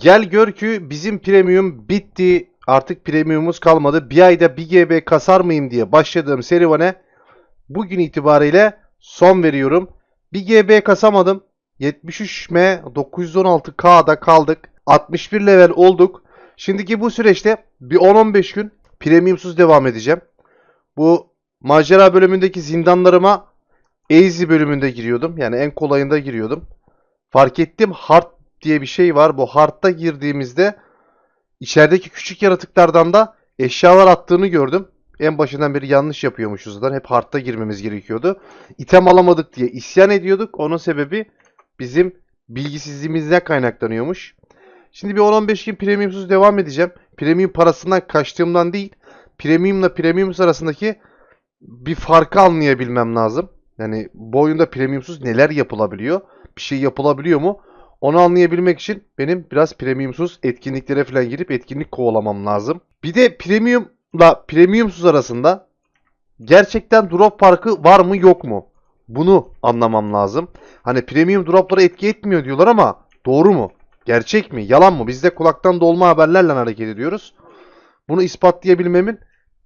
Gel gör ki bizim premium bitti. Artık premiumumuz kalmadı. Bir ayda 1 GB kasar mıyım diye başladığım serüvene bugün itibariyle son veriyorum. 1 GB kasamadım. 73M 916K'da kaldık. 61 level olduk. Şimdiki bu süreçte bir 10-15 gün premiumsuz devam edeceğim. Bu macera bölümündeki zindanlarıma easy bölümünde giriyordum. Yani en kolayında giriyordum. Fark ettim hard diye bir şey var. Bu hard'da girdiğimizde içerideki küçük yaratıklardan da eşyalar attığını gördüm. En başından beri yanlış yapıyormuşuz zaten. Hep hard'da girmemiz gerekiyordu. İtem alamadık diye isyan ediyorduk. Onun sebebi bizim bilgisizliğimizden kaynaklanıyormuş. Şimdi bir 10-15 gün premiumsuz devam edeceğim. Premium parasından kaçtığımdan değil, premiumla premiumsuz arasındaki bir farkı anlayabilmem lazım. Yani bu oyunda premiumsuz neler yapılabiliyor? Bir şey yapılabiliyor mu? Onu anlayabilmek için benim biraz premiumsuz etkinliklere falan girip etkinlik kovalamam lazım. Bir de premiumla premiumsuz arasında gerçekten drop farkı var mı yok mu? Bunu anlamam lazım. Hani premium droplara etki etmiyor diyorlar ama doğru mu? Gerçek mi? Yalan mı? Biz de kulaktan dolma haberlerle hareket ediyoruz. Bunu ispatlayabilmemin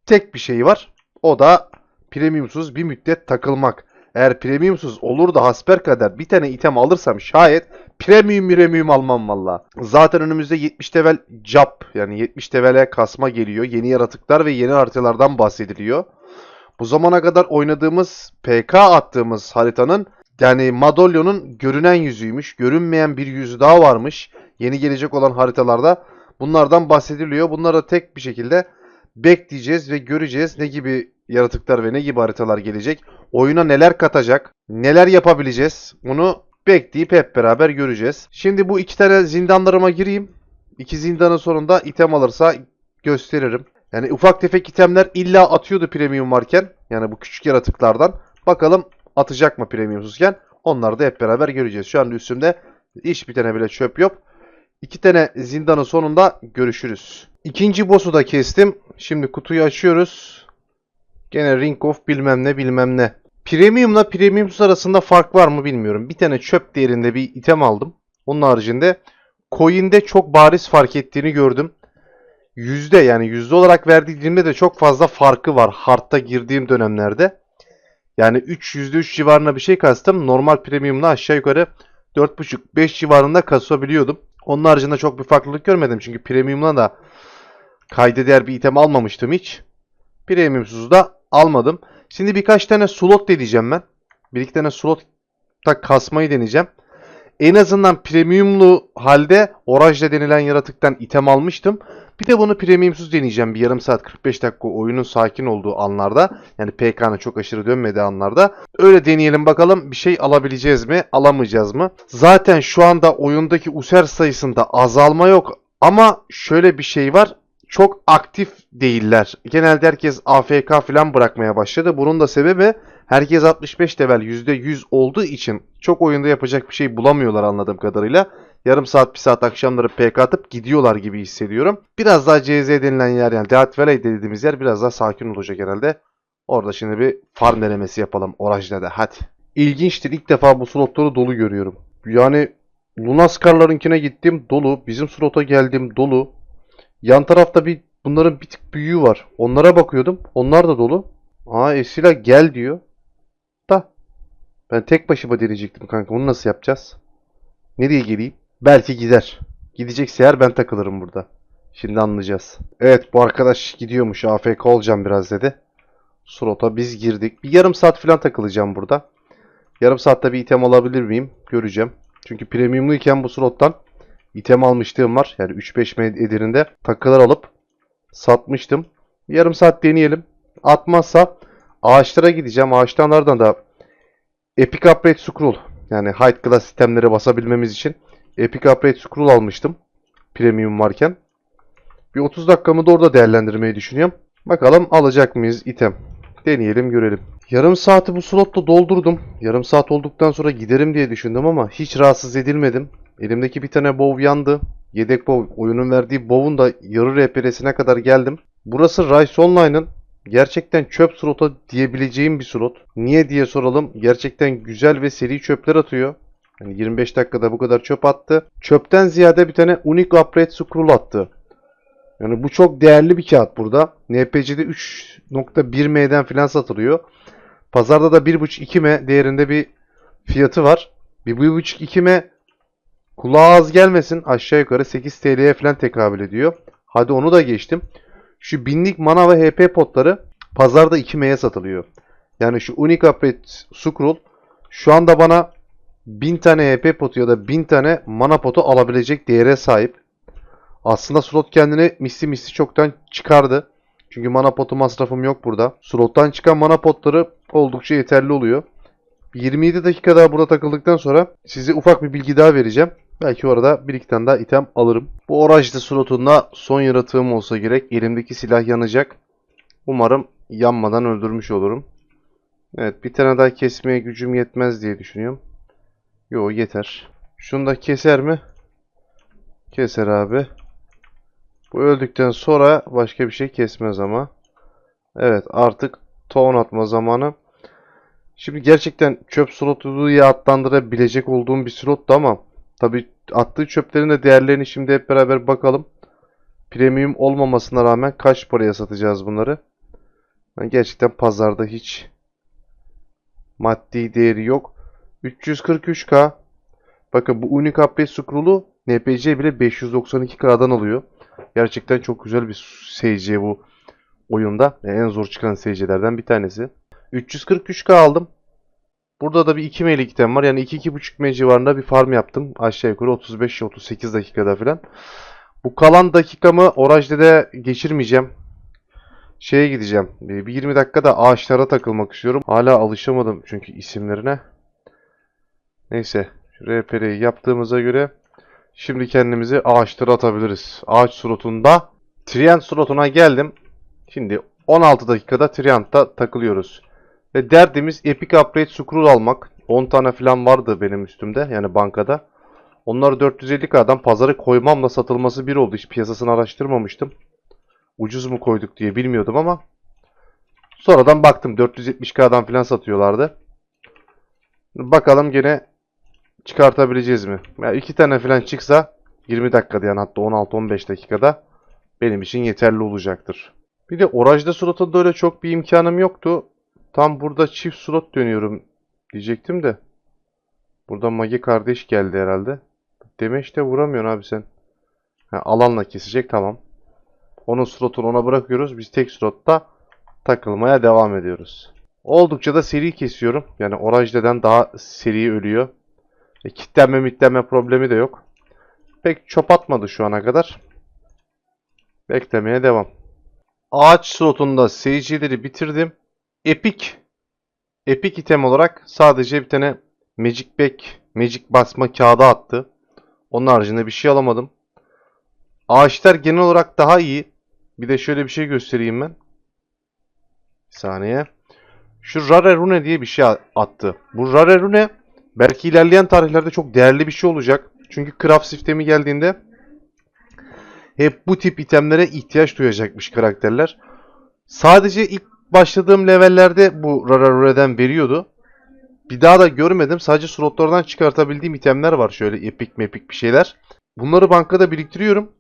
tek bir şeyi var. O da premiumsuz bir müddet takılmak. Eğer premiumsuz olur da hasper kadar bir tane item alırsam şayet premium premium almam valla. Zaten önümüzde 70 level cap yani 70 levele kasma geliyor. Yeni yaratıklar ve yeni haritalardan bahsediliyor. Bu zamana kadar oynadığımız PK attığımız haritanın yani Madolyon'un görünen yüzüymüş. Görünmeyen bir yüzü daha varmış. Yeni gelecek olan haritalarda bunlardan bahsediliyor. Bunlara tek bir şekilde bekleyeceğiz ve göreceğiz ne gibi yaratıklar ve ne gibi haritalar gelecek. Oyuna neler katacak, neler yapabileceğiz. Bunu bekleyip hep beraber göreceğiz. Şimdi bu iki tane zindanlarıma gireyim. İki zindanın sonunda item alırsa gösteririm. Yani ufak tefek itemler illa atıyordu premium varken. Yani bu küçük yaratıklardan. Bakalım atacak mı premiumsuzken. Onları da hep beraber göreceğiz. Şu an üstümde hiç bir tane bile çöp yok. İki tane zindanın sonunda görüşürüz. İkinci boss'u da kestim. Şimdi kutuyu açıyoruz. Gene Ring of bilmem ne bilmem ne. Premium'la premiumsuz arasında fark var mı bilmiyorum. Bir tane çöp değerinde bir item aldım. Onun haricinde coin'de çok bariz fark ettiğini gördüm. Yüzde yani yüzde olarak verdiğimde de çok fazla farkı var hard'da girdiğim dönemlerde. Yani 3 %3 civarında bir şey kastım. Normal premium'la aşağı yukarı 4.5-5 civarında kasabiliyordum. Onun haricinde çok bir farklılık görmedim. Çünkü premium'la da kayda değer bir item almamıştım hiç. Premiumsuz da almadım. Şimdi birkaç tane slot deneyeceğim ben. Bir iki tane slot da kasmayı deneyeceğim. En azından premiumlu halde Oraj'da denilen yaratıktan item almıştım. Bir de bunu premiumsuz deneyeceğim bir yarım saat 45 dakika oyunun sakin olduğu anlarda. Yani PK'nın çok aşırı dönmediği anlarda. Öyle deneyelim bakalım bir şey alabileceğiz mi alamayacağız mı? Zaten şu anda oyundaki user sayısında azalma yok. Ama şöyle bir şey var. Çok aktif değiller. Genelde herkes AFK falan bırakmaya başladı. Bunun da sebebi herkes 65 level %100 olduğu için çok oyunda yapacak bir şey bulamıyorlar anladığım kadarıyla. Yarım saat bir saat akşamları PK atıp gidiyorlar gibi hissediyorum. Biraz daha CZ denilen yer yani Death Valley dediğimiz yer biraz daha sakin olacak herhalde. Orada şimdi bir farm denemesi yapalım Oraj'da da hadi. İlginçtir ilk defa bu slotları dolu görüyorum. Yani Lunaskar'larınkine gittim dolu. Bizim slota geldim dolu. Yan tarafta bir bunların bir tık büyüğü var. Onlara bakıyordum. Onlar da dolu. Aa Esila gel diyor. Da. Ben tek başıma deneyecektim kanka. Bunu nasıl yapacağız? Nereye geleyim? Belki gider. Gidecekse eğer ben takılırım burada. Şimdi anlayacağız. Evet bu arkadaş gidiyormuş. AFK olacağım biraz dedi. Slota biz girdik. Bir yarım saat falan takılacağım burada. Yarım saatte bir item alabilir miyim? Göreceğim. Çünkü premiumluyken bu slottan item almışlığım var. Yani 3-5 med edirinde takılar alıp satmıştım. Yarım saat deneyelim. Atmazsa ağaçlara gideceğim. Ağaçlardan da Epic Upgrade Scroll yani High Class sistemleri basabilmemiz için Epic Upgrade Scroll almıştım. Premium varken. Bir 30 dakikamı da orada değerlendirmeyi düşünüyorum. Bakalım alacak mıyız item. Deneyelim görelim. Yarım saati bu slotta doldurdum. Yarım saat olduktan sonra giderim diye düşündüm ama hiç rahatsız edilmedim. Elimdeki bir tane bow yandı. Yedek bow, oyunun verdiği bow'un da yarı RPR'sine kadar geldim. Burası Rise Online'ın gerçekten çöp slota diyebileceğim bir slot. Niye diye soralım. Gerçekten güzel ve seri çöpler atıyor. Yani 25 dakikada bu kadar çöp attı. Çöpten ziyade bir tane Unique Upgrade Scroll attı. Yani bu çok değerli bir kağıt burada. NPC'de 3.1M'den falan satılıyor. Pazarda da 1.5-2M değerinde bir fiyatı var. Bir 1.5-2M kulağa az gelmesin aşağı yukarı 8 TL'ye falan tekabül ediyor. Hadi onu da geçtim. Şu binlik mana ve HP potları pazarda 2M'ye satılıyor. Yani şu Upgrade Scroll şu anda bana 1000 tane HP potu ya da 1000 tane mana potu alabilecek değere sahip. Aslında slot kendini misli misli çoktan çıkardı. Çünkü mana potu masrafım yok burada. Slottan çıkan mana potları oldukça yeterli oluyor. 27 dakika daha burada takıldıktan sonra size ufak bir bilgi daha vereceğim. Belki orada bir iki tane daha item alırım. Bu orajlı slotunda son yaratığım olsa gerek. Elimdeki silah yanacak. Umarım yanmadan öldürmüş olurum. Evet bir tane daha kesmeye gücüm yetmez diye düşünüyorum. Yo yeter. Şunu da keser mi? Keser abi. Bu öldükten sonra başka bir şey kesmez ama. Evet artık tohum atma zamanı. Şimdi gerçekten çöp slotu diye adlandırabilecek olduğum bir slottu ama tabi attığı çöplerin de değerlerini şimdi hep beraber bakalım. Premium olmamasına rağmen kaç paraya satacağız bunları? Ben gerçekten pazarda hiç maddi değeri yok. 343k. Bakın bu Unique Update Scroll'u NPC bile 592k'dan alıyor. Gerçekten çok güzel bir SC bu oyunda. Yani en zor çıkan SC'lerden bir tanesi. 343k aldım. Burada da bir 2 meylik item var. Yani 2-2.5 mey civarında bir farm yaptım. Aşağı yukarı 35-38 dakikada falan. Bu kalan dakikamı Oraj'da geçirmeyeceğim. Şeye gideceğim. Bir 20 dakikada ağaçlara takılmak istiyorum. Hala alışamadım çünkü isimlerine. Neyse. RPR'yi yaptığımıza göre şimdi kendimizi ağaçlara atabiliriz. Ağaç slotunda Trient slotuna geldim. Şimdi 16 dakikada Trient'ta takılıyoruz. Ve derdimiz Epic Upgrade Scroll almak. 10 tane falan vardı benim üstümde yani bankada. Onları 450k'dan pazarı koymamla satılması bir oldu. Hiç piyasasını araştırmamıştım. Ucuz mu koyduk diye bilmiyordum ama sonradan baktım 470k'dan falan satıyorlardı. Bakalım gene çıkartabileceğiz mi? Yani iki tane falan çıksa 20 dakikada yani hatta 16-15 dakikada benim için yeterli olacaktır. Bir de Oraj'da slotunda öyle çok bir imkanım yoktu. Tam burada çift slot dönüyorum diyecektim de. Burada Magi kardeş geldi herhalde. Demeç de vuramıyorsun abi sen. Ha, alanla kesecek tamam. Onun slotunu ona bırakıyoruz. Biz tek slotta takılmaya devam ediyoruz. Oldukça da seri kesiyorum. Yani Oraj'dan daha seri ölüyor. E, kitlenme mitlenme problemi de yok. Pek çöp atmadı şu ana kadar. Beklemeye devam. Ağaç slotunda seyircileri bitirdim. Epic. Epic item olarak sadece bir tane Magic Back, Magic basma kağıdı attı. Onun haricinde bir şey alamadım. Ağaçlar genel olarak daha iyi. Bir de şöyle bir şey göstereyim ben. Bir saniye. Şu Rare Rune diye bir şey attı. Bu Rare Rune belki ilerleyen tarihlerde çok değerli bir şey olacak. Çünkü craft sistemi geldiğinde hep bu tip itemlere ihtiyaç duyacakmış karakterler. Sadece ilk başladığım levellerde bu Rare Rune'den veriyordu. Bir daha da görmedim. Sadece slotlardan çıkartabildiğim itemler var. Şöyle epic mepik bir şeyler. Bunları bankada biriktiriyorum.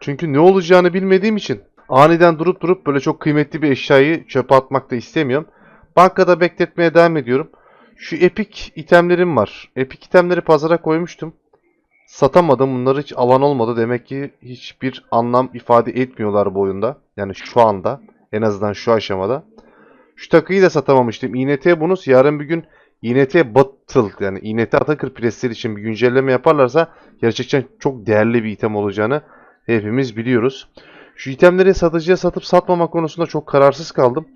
Çünkü ne olacağını bilmediğim için aniden durup durup böyle çok kıymetli bir eşyayı çöpe atmak da istemiyorum. Bankada bekletmeye devam ediyorum. Şu epic itemlerim var. Epic itemleri pazara koymuştum. Satamadım. Bunları hiç alan olmadı. Demek ki hiçbir anlam ifade etmiyorlar bu oyunda. Yani şu anda. En azından şu aşamada. Şu takıyı da satamamıştım. INT bonus yarın bir gün INT Battle yani INT Atakır presleri için bir güncelleme yaparlarsa gerçekten çok değerli bir item olacağını hepimiz biliyoruz. Şu itemleri satıcıya satıp satmama konusunda çok kararsız kaldım.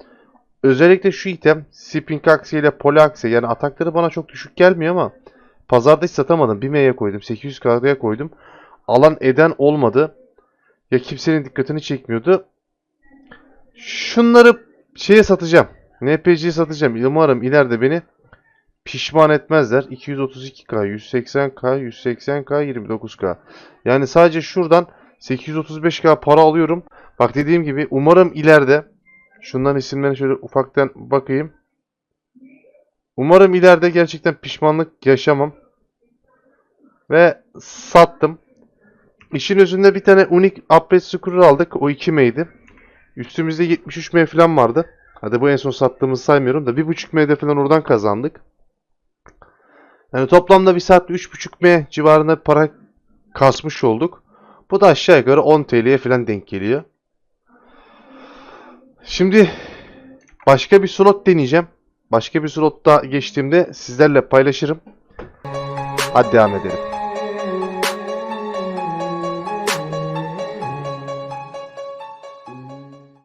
Özellikle şu item Spring Axe ile Poly Axe yani atakları bana çok düşük gelmiyor ama pazarda hiç satamadım. 1M'ye koydum 800K'ya koydum. Alan eden olmadı. Ya kimsenin dikkatini çekmiyordu. Şunları şeye satacağım. NPC'ye satacağım. Umarım ileride beni pişman etmezler. 232K, 180K, 180K, 29K. Yani sadece şuradan 835K para alıyorum. Bak dediğim gibi umarım ileride şundan isimlerine şöyle ufaktan bakayım. Umarım ileride gerçekten pişmanlık yaşamam. Ve sattım. İşin özünde bir tane unik upgrade scroll aldık. O 2M'ydi. Üstümüzde 73M falan vardı. Hadi bu en son sattığımızı saymıyorum da 1.5M'de falan oradan kazandık. Yani toplamda bir saatte 3.5M civarında bir para kasmış olduk. Bu da aşağı yukarı 10 TL'ye falan denk geliyor. Şimdi başka bir slot deneyeceğim. Başka bir slotta geçtiğimde sizlerle paylaşırım. Hadi devam edelim.